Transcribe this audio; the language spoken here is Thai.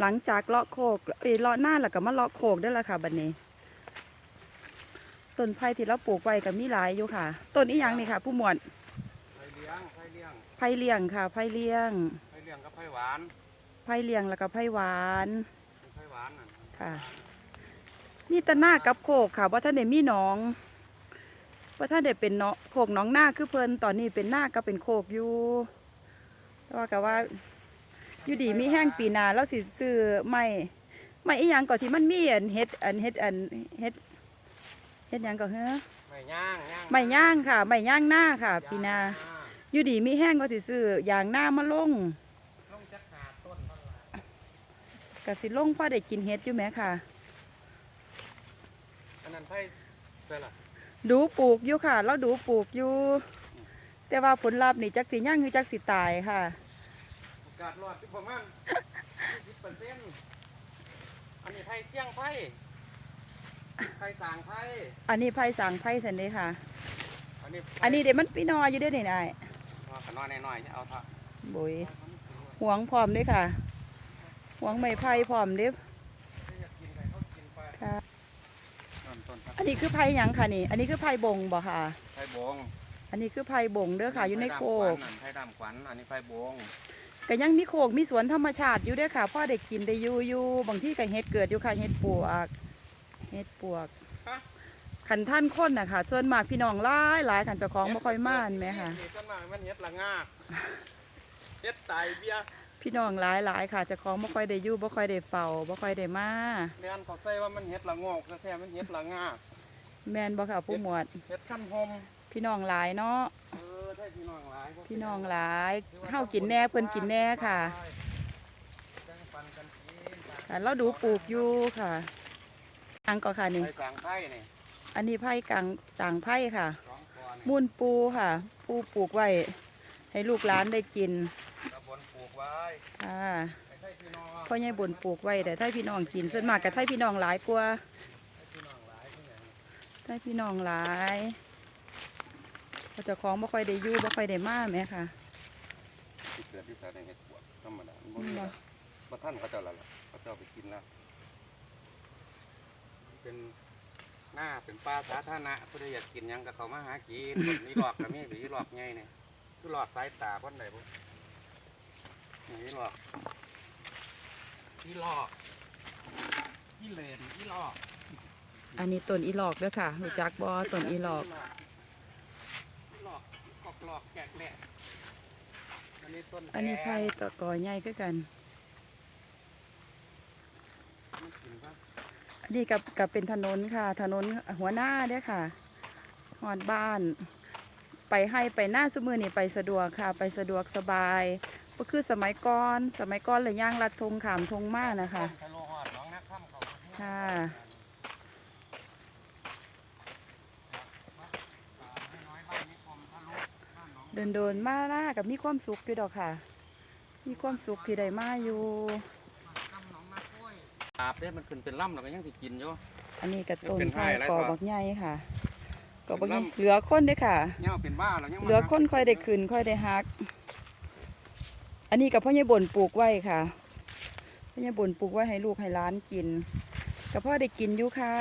หลังจากเลาะโคกเอ้ยเลาะหน้าแล้วก็มาเลาะโคกได้อละค่ะบัดนี้ต้นไผ่ที่เราปลูกไว้ก็มีหลายอยู่ค่ะต้นอีหยังนี่ค่ะ ผู้หมวดไผ่เลี้ยงไผ่เลี้ยงไผ่เลี้ยงค่ะไผ่เลี้ยงไผ่เลี้ยงกับไผ่หวานไผ่เลี้ยงแล้วก็ไผ่หวานไผ่หวานน่ะค่ะนี่ตะหน้ากับโคกค่ะว่าท่านได้มีหนองว่าท่านได้เป็นเนาะโคกหน้องหน้าคือเพิ่นตอนนี้เป็นหน้าก็เป็นโคกอยู่แต่ว่าก็ว่า อยู่ดีมีแห้งปีหนาแล้วสิซื้อไม่ไม่อีหยังก่อนที่มันมีอันเฮ็ดอันเฮ็ดอันเฮ็ดเฮ็ดหยังก่อนเฮ้อไม่ย่างย่างไม่ย่างค่ะไม่ย่างหน้าค่ะ ปีหนาย่งอยู่ดีมีแห้งก็สิซื้ออย่างหน้ามาลงลงจักขาดต้นเท่าไหร่ก็สิลงพอได้กินเฮ็ดอยู่แหมค่ะอันนั้นไผ่เท่าไหร่ดูปลูกอยู่ค่ะ แล้วดูปลูกอยู่ แต่ว่าผลลัพธ์นี่จักสิย่างคือจักสิตายค่ะโอ กาสรอดที่ประมาณ20เปอร์เซ็นต์อันนี้ไผ่เสี่ยงไผ่ไผ่สางไผ่อันนี้ไผ่สางไผ่สันเด้ค่ะ อันนี้อันนี้เดี๋ยวมันปีนออยู่เด้วยนี่นายอ๋อขน้อยหน่อยๆเอาเถอะบุยหวงพร้อมเด้วยค่ะหวงไม้ไผ่พร้อมเด้ออยากกินไปเขากินไปค่ะต้นต้นครับอันนี้คือไผ่หยังค่ะนี่ อันนี้คือไผ่บงบ่ค่ะไผ่บงอันนี้คือไผ่บงเด้อค่ะอยู่ในโคกไผ่ดำขวัญอันนี้ไผ่บง ก็ยังมีโคกมีสวนธรรมชาติอยู่เด้อค่ะพ่อได้กินได้อยู่อยู่บางที่ก็เฮ็ดเกิดอยู่ค่ะเฮ็ดปวกเฮ็ดปวกฮะขันท่านคนน่ะค่ะส่วนมากพี่น้องหลายหลายขันเจ้าของบ่ค่อยมาอันแหมค่ะเฮ็ดกันมามันเฮ็ดละงากเฮ็ดไตเบี้ยพี่น้องหลายหลายค่ะเจ้าของบ่ค่อยได้อยู่บ่ค่อยได้เฝ้าบ่ค่อยได้มาเรียนเขาใส่ว่ามันเฮ็ดละงอกแท้ๆมันเฮ็ดละงากแม่นบ่ค่ะผู้หมวดเฮ็ดขั้นหมพี่น้องหลายเนาะเออได้ พี่น้องหลายพวกพี่น้องหลายเฮากินแหน่เพิ่นกินแหน่ค่ะแบ่งปันกันกินค่ะเราดูปลูกอยู่ค่ะอังก็ค่ะนี่ไปสั่งไผ่นี่อันนี้ไผ่กลางสางไผ่ค่ะสองก่อนมูลปูค่ะ ปูปลูกไว้ ให้ลูกหลานได้กินตะบนปลูกไว้ค่ะไปให้พี่น้องพ่อใหญ่บุญปลูกไว้แต่ถ้าพี่น้องกินส่วนมากก็ถ้าพี่น้องหลายกว่าให้พี่น้องหลายผู้ใหญ่ถ้าพี่น้องหลาย เขาเจะคล้าของบ่ค่อยได้อยู่บ่ค่อยได้มาแหม่ค่ะที่เกิดที่สายในเฮ็ดปวกธรรมดาบ่อืมมีบ่บ่ท่านเขาเจ้าละล่ะเขาเจ้าไปกินแล้วเป็นหน้าเป็นปลาสาธารณะผู้ใดอยากกินหยังก็เขามาหากินคนมีหลอกก็มีหรือหลอกไงเนี่ยคือหลอดสายตาคนใดบ่นี่หลอกที่หลอกที่เลนที่หลอก อันนี้ต้นอีหลอกเด้อค่ะรู้จักบ่ต้นอีหลอกหลอก กอกหลอกแกกแหลกอันนี้ต้นอันนี้ไผ่ตะกอใหญ่คือกันมันกินปะอันนี้กับกับเป็นถนนค่ะ ถนนหัวหน้าเด้อค่ะหอดบ้าน ไปให้ไปหน้าสมือนี่ไปสะดวกค่ะ ไปสะดวกสบายก็คือสมัยก่อน สมัยก่อนเลยย่างลัดธงขามธงมากนะคะทะโลหอดน้องนักข้ามเขาค่ะ ดินเดินๆมาล่ากับมีความสุขอยู่ดอกค่ะ มีความสุขที่ได้มาอยู่อาบเนี่ยมันขึ้นเป็นล่ำแล้วก็ยังสิกินอยู่อันนี้กระต้นเป็นไผ่ไผ่อะไรกอก่อนบักใหญ่ค่ะกอบักใหญ่เป็นลำเหลือคนเด้อค่ะเนี่ยเป็นบ้าแล้วยังเหลือคนค่อยได้ขึ้นค่อยได้ฮัก อันนี้กับพ่อใหญ่บ่นปลูกไว้ค่ะพ่อใหญ่บ่นปลูกไว้ให้ลูกให้หล้านกินกับพ่อได้กินอยู่ค่ะ